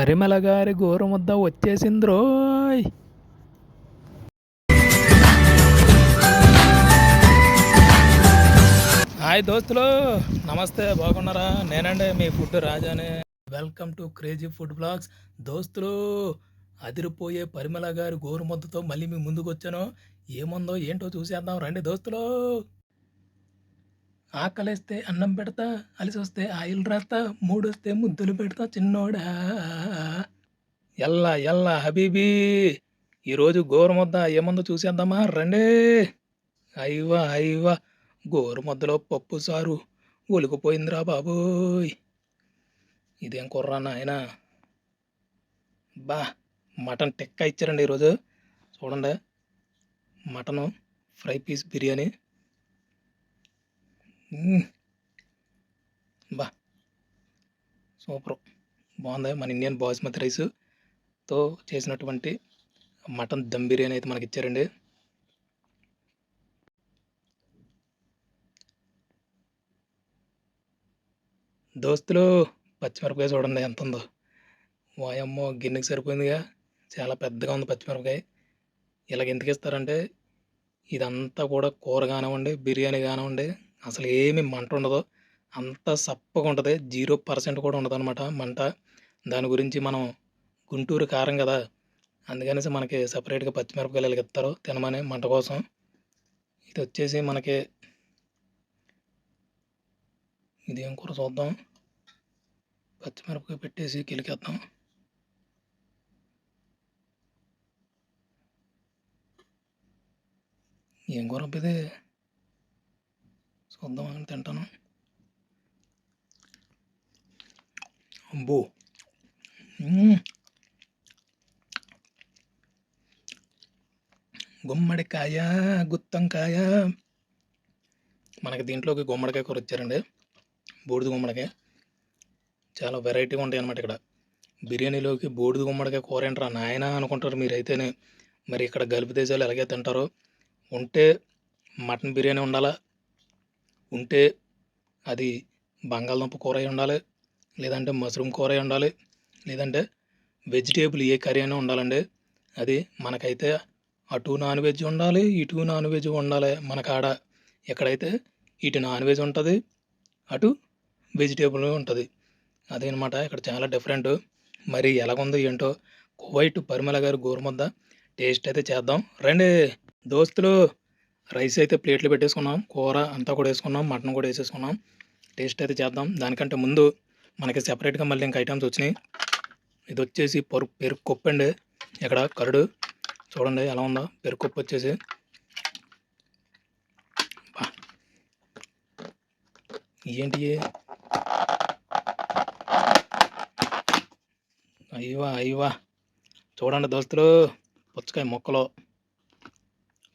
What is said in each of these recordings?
పరిమళ గారి గోరుముద్ద వచ్చేసింద్రోయ్ హాయ్ దోస్తులు నమస్తే బాగున్నారా? నేనండి మీ food రాజానే. Welcome to crazy food blogs. దోస్తులు అదిరిపోయే పరిమళ గారి గోరుముద్దతో మళ్ళీ మీ ముందుకు వచ్చాను ఏముందో ఏంటో చూసేద్దాం రండి దోస్తులు. ఆకలిస్తే అన్నం పెడతా అలిసి వస్తే ఆయిల్ రాస్తా మూడొస్తే ముద్దులు పెడతా చిన్నోడా. ఎల్లా ఎల్లా హబీబీ ఈరోజు గోరుముద్ద ఏముందో చూసేద్దామా? రండే. అయ్యవా అయ్యవా గోరుముద్దలో పప్పు సారు ఒలికిపోయిందిరా బాబోయ్. ఇదేం కుర్రా నాయన? బా మటన్ టిక్కా ఇచ్చారండి ఈరోజు. చూడండి మటను ఫ్రై పీస్ బిర్యానీ. బా. సూపర్. బాగుంది. మన ఇండియన్ బాస్మతి రైస్తో చేసినటువంటి మటన్ దమ్ బిర్యానీ అయితే మనకి ఇచ్చారండి. దోస్తులు పచ్చిమిరపకాయ చూడండి ఎంత ఉందో. వాయమ్మో గిన్నెకి సరిపోయిందిగా. చాలా పెద్దగా ఉంది పచ్చిమిరపకాయ. ఇలాగ ఎందుకు ఇస్తారంటే ఇదంతా కూడా కూర కానివ్వండి బిర్యానీ కానివ్వండి అసలు ఏమి మంట ఉండదు. అంత సప్పగా ఉంటుంది. జీరో పర్సెంట్ కూడా ఉండదు అనమాట మంట. దాని గురించి మనం గుంటూరు కారం కదా. అందుకనేసి మనకి సపరేట్గా పచ్చిమిరపకాయలు ఇలాగ ఇస్తారు తినమని మంట కోసం. ఇది వచ్చేసి మనకి ఇదేం కూర చూద్దాం. పచ్చిమిరపకాయ పెట్టేసి కిలికేద్దాం. ఏం కూర ఇది? చూద్దాం అని తింటాను. అబ్బో. గుమ్మడికాయ గుత్తంకాయ. మనకి దీంట్లోకి గుమ్మడికాయ కూర వచ్చారండి బూడిద గుమ్మడికాయ. చాలా వెరైటీగా ఉంటాయి అనమాట ఇక్కడ. బిర్యానీలోకి బూడిద గుమ్మడికాయ కూర ఏంట్రా నాయన అనుకుంటారు మీరైతేనే. మరి ఇక్కడ గల్పు దేశాలు ఎలాగే తింటారో ఉంటే మటన్ బిర్యానీ ఉండాలా ఉంటే అది బంగాళదుంప కూర అయి ఉండాలి లేదంటే మష్రూమ్ కూర అయి ఉండాలి లేదంటే వెజిటేబుల్ ఏ కర్రీ అయినా ఉండాలండి. అది మనకైతే అటు నాన్ వెజ్ ఉండాలి ఇటు నాన్ వెజ్ ఉండాలి. మన కాడ ఎక్కడైతే ఇటు నాన్ వెజ్ ఉంటుంది అటు వెజిటేబుల్ ఉంటుంది. అదేనమాట ఇక్కడ చాలా డిఫరెంట్. మరి ఎలాగుందో ఏంటో కువైట్ పరిమళ గారి గోరుముద్ద టేస్ట్ అయితే చేద్దాం. రండి దోస్తులు! రైస్ అయితే ప్లేట్లు పెట్టేసుకున్నాం కూర అంతా కూడా వేసుకున్నాం మటన్ కూడా వేసేసుకున్నాం. టేస్ట్ అయితే చేద్దాం. దానికంటే ముందు మనకి సెపరేట్గా మళ్ళీ ఇంకా ఐటమ్స్ వచ్చినాయి. ఇది వచ్చేసి పరు పెరుగు కొప్పు అండి. ఇక్కడ కరుడు చూడండి ఎలా ఉందో. పెరుగు కొప్పు వచ్చేసి. ఏంటి అయ్యవా అయ్యవా చూడండి దోస్తులు పుచ్చకాయ మొక్కలో.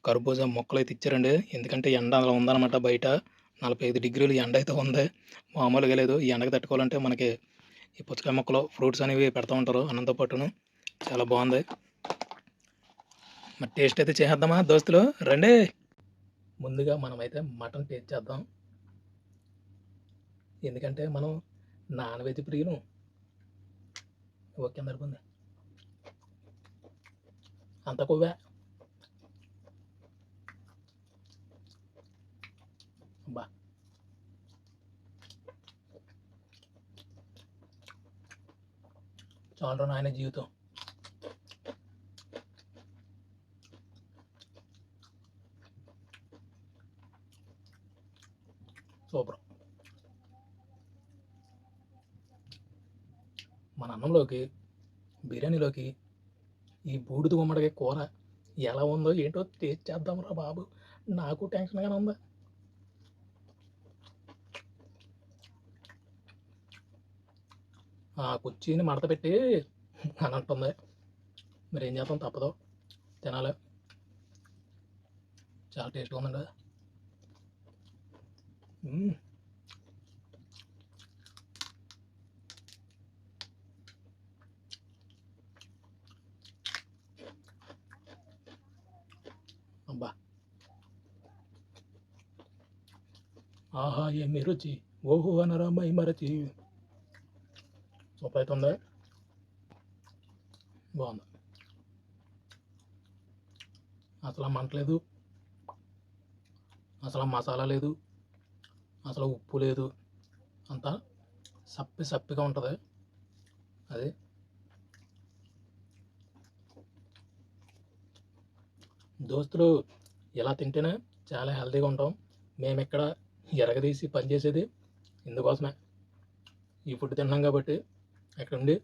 కర్బూజా మొక్కలు అయితే ఇచ్చారండి. ఎందుకంటే ఎండ అలా ఉందన్నమాట బయట. నలభై ఐదు డిగ్రీలు ఎండ అయితే ఉంది. మామూలుగా లేదు. ఈ ఎండకు తట్టుకోవాలంటే మనకి ఈ పుచ్చకాయ మొక్కలు ఫ్రూట్స్ అనేవి పెడతా ఉంటారు అన్నంతో పాటును. చాలా బాగుంది. మరి టేస్ట్ అయితే చేసేద్దామా దోస్తులు? రండి. ముందుగా మనమైతే మటన్ టేస్ట్ చేద్దాం. ఎందుకంటే మనం నాన్ వెజ్ ప్రియులు. ఓకే సరిపోయింది అంత కొవ్వే? అబ్బా చాలు నాయన జీవితం. సూపర్. మన అన్నంలోకి బిర్యానీలోకి ఈ బూడిద గుమ్మడికాయ కూర ఎలా ఉందో ఏంటో టేస్ట్ చేద్దాంరా బాబు. నాకు టెన్షన్గానే ఉందా. ఆ కుర్చీని మడత పెట్టి అని అంటుంది. మరి ఏం చేస్తాం? తప్పదు. తినాలి. చాలా టేస్ట్గా ఉందండి. అబ్బా. ఆహా ఏమి రుచి? ఓహో అనరా మై మరచి. సూపర్ అవుతుంది బాగుంది అసలు మంట లేదు అసలు మసాలా లేదు అసలు ఉప్పు లేదు అంతా సప్పి సప్పిగా ఉంటుంది. అది. దోస్తులు ఇలా తింటేనే చాలా హెల్తీగా ఉంటాం. మేము ఇక్కడ ఎరగదీసి పనిచేసేది ఇందుకోసమే. ఈ ఫుడ్ తిన్నాం కాబట్టి అక్కడ ఉండి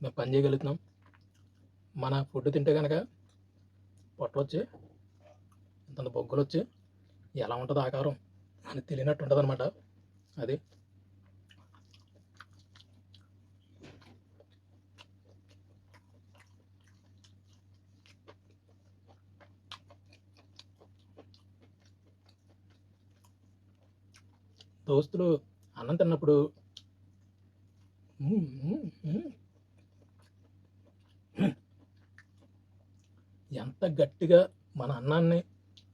మేము పని చేయగలుగుతున్నాం. మన ఫుడ్ తింటే కనుక పొట్టలు వచ్చి ఇంత బొగ్గులు వచ్చి ఎలా ఉంటుంది ఆకారం అని తెలియనట్టు ఉంటుంది అనమాట అది. దోస్తులు అన్నం తిన్నప్పుడు ఎంత గట్టిగా మన అన్నాన్ని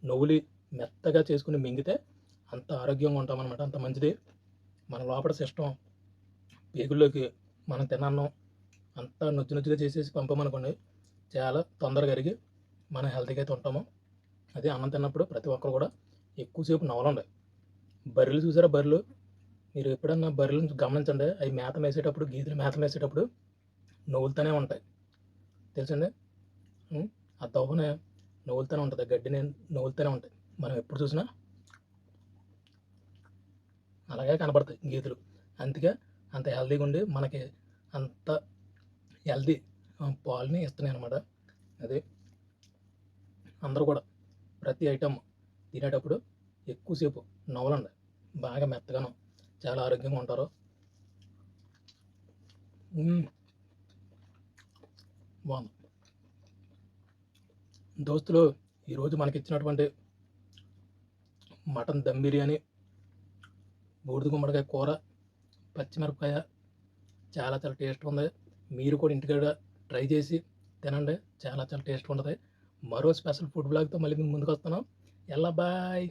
నవ్వులి మెత్తగా చేసుకుని మింగితే అంత ఆరోగ్యంగా ఉంటామన్నమాట అంత మంచిది. మన లోపల సిస్టం పేగుల్లోకి మనం తినన్నం అంతా నొచ్చి నొచ్చిగా చేసేసి పంపమనుకోండి చాలా తొందరగా అరిగి మనం హెల్తీగా అయితే ఉంటాము. అదే అన్నం తిన్నప్పుడు ప్రతి ఒక్కరు కూడా ఎక్కువసేపు నవలండి. బర్రెలు చూసారా బర్రెలు? మీరు ఎప్పుడన్నా బర్రెలను గమనించండి? అవి మేత మేసేటప్పుడు గీతలు మేత మేసేటప్పుడు నవ్వులుతూనే ఉంటాయి. తెలుసండి? ఆ దవ్వనే నవ్వులుతూనే ఉంటుంది. గడ్డిని నవ్వులుతూనే ఉంటాయి. మనం ఎప్పుడు చూసినా అలాగే కనపడతాయి గీతలు. అందుకే అంత హెల్దీగా ఉండి మనకి అంత హెల్దీ పాలని ఇస్తున్నాయి అనమాట అది అందరూ కూడా ప్రతి ఐటమ్ తినేటప్పుడు ఎక్కువసేపు నవలండి బాగా మెత్తగాను. చాలా ఆరోగ్యంగా ఉంటారు. బాగుంది. దోస్తులు ఈరోజు మనకి ఇచ్చినటువంటి మటన్ దమ్ బిర్యానీ బూడిద గుమ్మడికాయ కూర పచ్చిమిరపకాయ చాలా చాలా టేస్ట్ ఉంది. మీరు కూడా ఇంటికాడ ట్రై చేసి తినండి. చాలా చాలా టేస్ట్ ఉంటుంది. మరో స్పెషల్ ఫుడ్ బ్లాగ్తో మళ్ళీ మేము ముందుకు వస్తున్నాం ఎలా బాయ్.